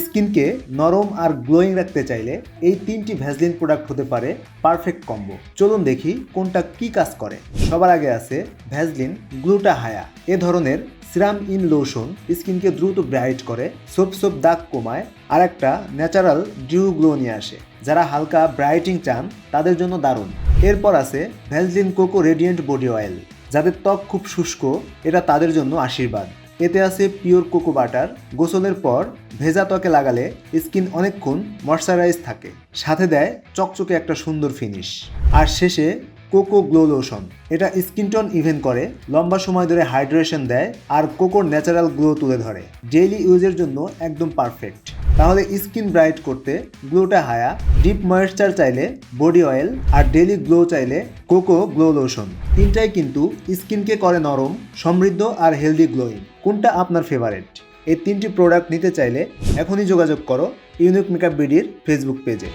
স্কিনকে নরম আর গ্লোয়িং রাখতে চাইলে এই তিনটি ভ্যাসলিন প্রোডাক্ট হতে পারে পারফেক্ট কম্বো। চলুন দেখি কোনটা কি কাজ করে। সবার আগে আছে ভ্যাসলিন গ্লুটা হায়া এ ধরনের সিরাম ইন লোশন স্কিনকে দ্রুত ব্রাইট করে, সোপ সোপ দাগ কমায় আর একটা ন্যাচারাল ডিউ গ্লো নিয়ে আসে। যারা হালকা ব্রাইটিং চান, তাদের জন্য দারুণ। এরপর আছে Vaseline cocoa radiant body oil. যাদের ত্বক খুব শুষ্ক, এটা তাদের জন্য আশীর্বাদ। এতে আছে পিওর কোকো বাটার, গোসলের পর ভেজা ত্বকে লাগালে স্কিন অনেকক্ষণ ময়শ্চারাইজ থাকে। সাথে দেয় চকচকে একটা সুন্দর ফিনিশ আর শেষে কোকো গ্লো লোশন। এটা স্কিন টোন ইভেন করে, লম্বা সময় ধরে হাইড্রেশন দেয় আর কোকোর ন্যাচারাল গ্লো তুলে ধরে। ডেইলি ইউজের জন্য একদম পারফেক্ট। তাহলে স্কিন ব্রাইট করতে গ্লোটা হায়া, ডিপ ময়েশ্চার চাইলে বডি অয়েল আর ডেলি গ্লো চাইলে কোকো গ্লো লোশন। তিনটাই কিন্তু স্কিনকে করে নরম, সমৃদ্ধ আর হেলদি গ্লোয়িং। কোনটা আপনার ফেভারেট? এই তিনটি প্রোডাক্ট নিতে চাইলে এখনই যোগাযোগ করো ইউনিক মেকআপ বিডির ফেসবুক পেজে।